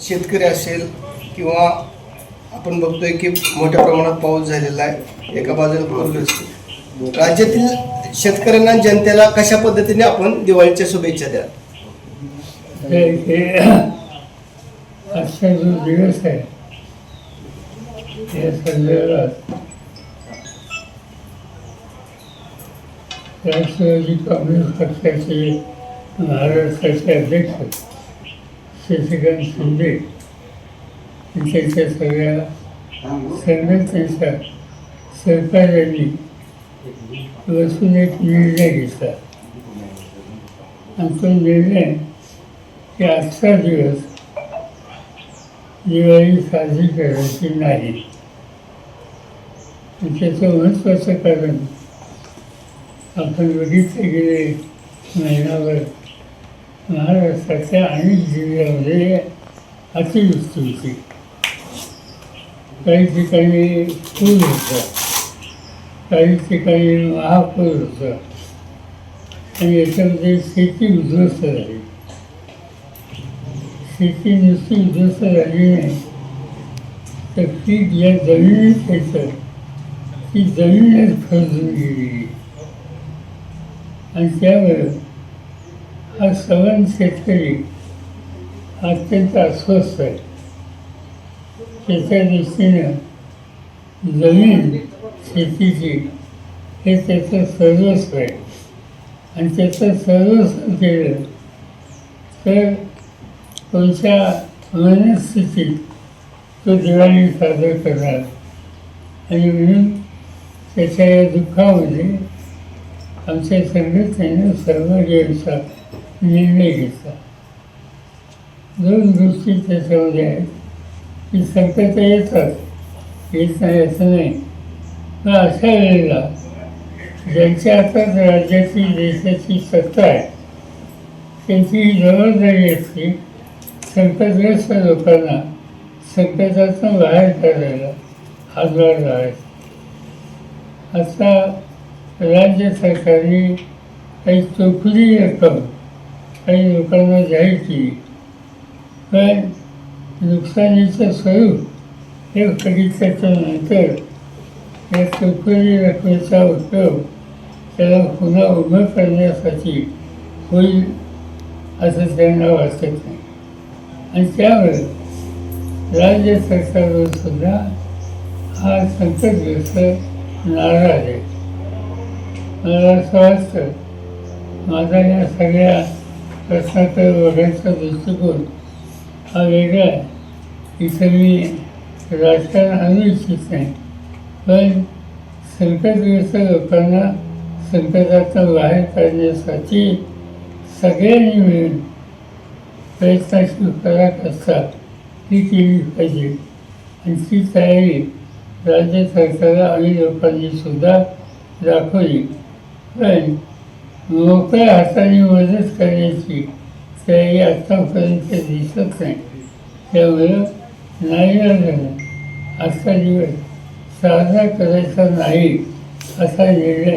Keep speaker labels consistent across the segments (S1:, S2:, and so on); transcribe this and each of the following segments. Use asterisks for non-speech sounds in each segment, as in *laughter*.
S1: शेतकरी असेल किंवा आपण बघतोय की मोठ्या प्रमाणात पाऊस झालेला आहे. एका बाजूला पूरग्रस्त राज्यातील शेतकऱ्यांना जनतेला कशा पद्धतीने आपण दिवाळीच्या शुभेच्छा द्या?
S2: हे हे आजचा जो दिवस आहे या संदर्भात राष्ट्रवादी काँग्रेस पक्षाचे महाराष्ट्राचे अध्यक्ष शशिकांत शिंदे त्यांच्या सगळ्या संघटनेचा सरकारने बसून एक निर्णय घेतला आणि तो निर्णय की आजचा दिवस दिवाळी साजरी करायची नाही. त्याचं महत्त्वाचं कारण आपण बघितलं गेले महिनाभर महाराष्ट्राच्या अनेक जिल्ह्यामध्ये अतिवृष्टी होती काही ठिकाणी पूर होता. काही ठिकाणी महापूर होता. आणि याच्यामध्ये शेती उद्ध्वस्त झाली. शेती नुसती उद्ध्वस्त झाली नाही. तर ती ज्या जमिनीत येतं ती जमीनच खर्चून गेली. आणि त्यावर हा सवन शेतकरी अत्यंत अस्वस्थ आहे. त्याच्या दृष्टीनं जमीन शेतीची हे त्याचं सर्वस्व आहे. आणि त्याचं सर्वस्व केलं तर तुमच्या मनस्थितीत तो दिवाळी साजरा करणार. आणि म्हणून त्याच्या या दुःखामध्ये आमच्या संघटनेनं सहभाग्यांचा निर्णय घेतला. दोन गोष्टी त्याच्यामध्ये आहेत की संकट येतात येत नाही असं नाही. पण अशा वेळेला ज्यांच्या हातात राज्याची देशाची सत्ता आहे त्यांची ही जबाबदारी असते संकटग्रस्त लोकांना संकटातून बाहेर काढायला हातभार लावायचा. आता राज्य सरकारने काही चोखली रक्कम काही लोकांना जाहीर केली. पण नुकसानीचं स्वरूप हे बघितल्याच्या नंतर या चौकशी रकमेचा उपयोग त्याला पुन्हा उभं करण्यासाठी होईल असं त्यांना वाटत नाही. आणि त्यावर राज्य सरकारवर सुद्धा हा संकटग्रस्त नाराज आहे. मला असं वाटतं माझा या सगळ्या प्रश्नाकडे बघायचा दृष्टिकोन हा वेगळा आहे. इथं मी राजकारण आणू इच्छित नाही. पण संकटग्रस्त लोकांना संकटातून बाहेर काढण्यासाठी सगळ्यांनी मिळून प्रयत्नाची असतात. ही केली पाहिजे. आणि ती तयारी राज्य सरकारला आणि लोकांनी सुद्धा दाखवली. पण मोकळ्या हाताने मदत करण्याची तयारी आत्तापर्यंत दिसत नाही. त्यामुळं नाईलाजानं आजचा दिवस साजरा करायचा नाही असा निर्णय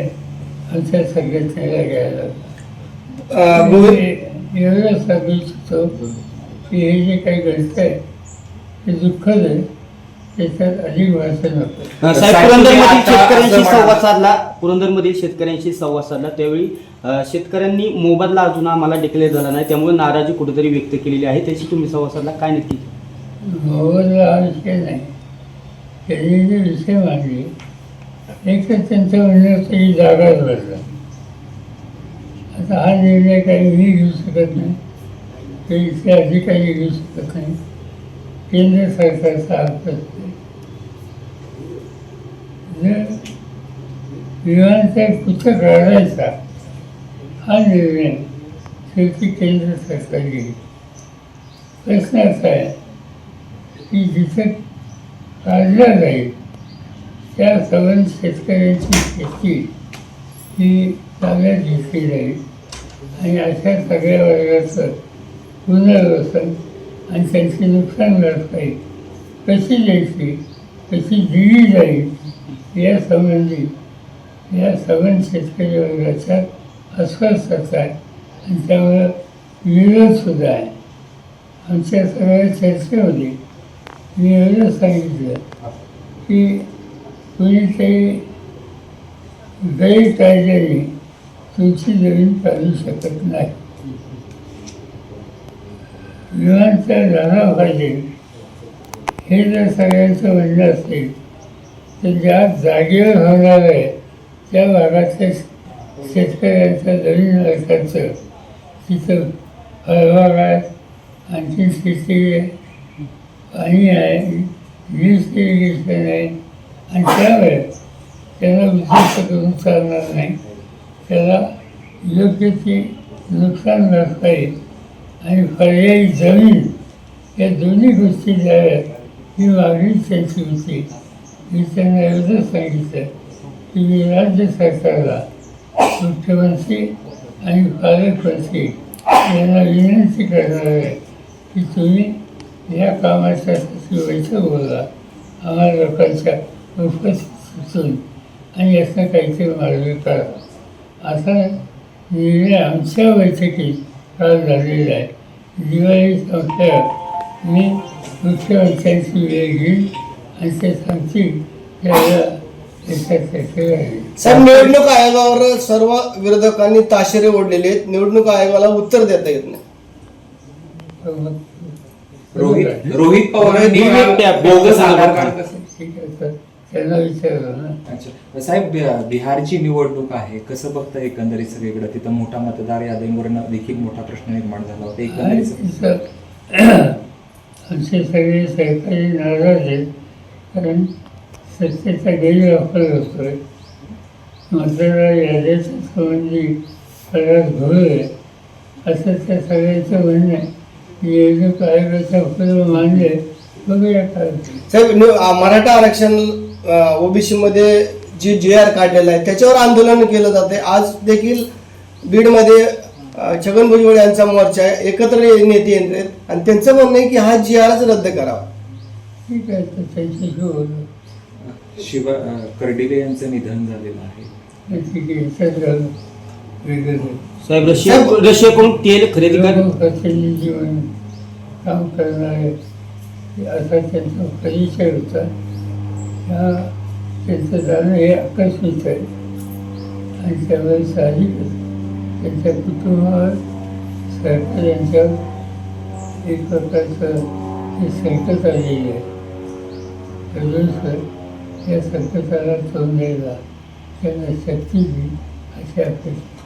S2: आमच्या संघटनेला घ्यायला एवढं सांगू इच्छितो की हे जे काही घडतं आहे ते दुःखद आहे. त्याच्यात अधिक
S3: साहेब, पुरंदरमधील
S4: आता
S3: शेतकऱ्यांशी संवाद साधला. पुरंदरमधील शेतकऱ्यांशी संवाद साधला. त्यावेळी अ, शेतकऱ्यांनी मोबदला अजून आम्हाला डिक्लेअर झाला नाही. त्यामुळे नाराजी कुठेतरी व्यक्त केलेली आहे. त्याची तुम्ही संवाद साधला. काय नक्की?
S2: मोबदला हा विषय नाही. त्यांनी जे विषय मांडले एक तर त्यांचं म्हणणं ही जागाच बदला आता हा निर्णय काही मी घेऊ शकत नाही. ते इथले अधिकारी घेऊ शकत नाही. केंद्र सरकारचा हक्क असते. जर विमानाचा कुठं राहायचा हा निर्णय शेवटी केंद्र सरकार घेईल प्रश्न असा आहे की जिथे काढला जाईल त्या सवन शेतकऱ्यांची शेती ही चांगल्या घेतली जाईल. आणि अशा सगळ्या वर्गाचं पुनर्वसन आणि त्यांची नुकसान भरपाई कशी द्यायची कशी दिली जाईल या संबंधी या सवन शेतकरी वर्गाच्या अस्वस्थता आहे. आणि त्यामुळं विरोधसुद्धा आहे. आमच्या सगळ्या चर्चेमध्ये मी एवढं सांगितलं की कुणीतरी गैरकायद्याने तुमची जमीन काढू शकत नाही. विमानतळ झाला पाहिजे. हे जर सगळ्यांचं म्हणणं असेल तर ज्या जागेवर होणार आहे त्या भागातल्या शेतकऱ्यांच्या जमीन खर्च तिथं फळबाग आहे आणखी शेती आहे पाणी आहे वीज इरिगेशन नाही आणि त्यामुळे त्याला उद्दिष्ट करून चालणार नाही. त्याला योग्य ती नुकसान भरपाई आणि पर्यायी जमीन या दोन्ही गोष्टी द्याव्यात ही मागणी त्यांची होती. मी त्यांना एवढंच सांगितलं. की मी राज्य सरकारला मुख्यमंत्री आणि पालकमंत्री यांना विनंती करणार आहे की तुम्ही या कामाच्या बैठक बोला. आम्हाला लोकांच्या उपस्थित सुचून आणि याचा काहीतरी मार्ग करा असा निर्णय आमच्या बैठकीत काल झालेला आहे दिवाळी संपल्यावर मी मुख्यमंत्र्यांची वेळ घेईन
S1: साहेब निवडणूक आयोगावर सर्व विरोधकांनी ताशेरे ओढलेले आहेत. निवडणूक आयोगाला उत्तर देता येत नाही.
S4: रोहित रोहित पवारांनी
S3: रोहित बिबट्या,
S4: बोगस
S3: बिबट्या.
S4: आधार कार्ड कसं
S2: ठीक आहे सर. त्यांना विचारलं ना.
S4: अच्छा. साहेब बि- बिहारची निवडणूक आहे. कसं बघता एकंदरीत सगळीकडे? तिथं मोठा मतदार यादींवर देखील मोठा प्रश्न निर्माण झाला होता एकंदरीत.
S2: आमचे *clears throat* सगळे सहकारी नाराज आहेत. कारण सत्तेचा गैरवापर होतोय मतदार याद्याच्या संबंधी सगळ्यात घोळ आहे असं त्या सगळ्यांचं म्हणणं आहे. निवडणूक आयोगाच्या उपयोग मानले बघूया
S1: साहेब मराठा आरक्षण ओबीसी मध्ये जे जी आर काढलेलं आहे त्याच्यावर आंदोलन केलं जाते आज देखील बीडमध्ये छगन भुजबळ यांचा मोर्चा आहे. एकत्र नेते आणि त्यांचं म्हणणं आहे की हा जी आरच रद्द करावा.
S2: ठीक आहे तर त्यांच्याशी बोलू
S4: शिवा कर्डिले यांचं निधन झालेलं आहे.
S2: ठीक आहे वेगळं
S3: साहेब रशिया रशियाकडून तेल खरेदी कर
S2: लोकांनी जीवन काम करणारे असा त्यांचा परिचय होता. ह्या त्यांचं जाणं हे आकस्मिक आहे. आणि त्यामुळे साहजिकच त्यांच्या कुटुंबावर सरकार यांच्यावर एक प्रकारचं हे संकट आलेलं आहे. अजून सर या संकटाला तोंड द्यायला त्यांना शक्ती देईल अशी अपेक्षा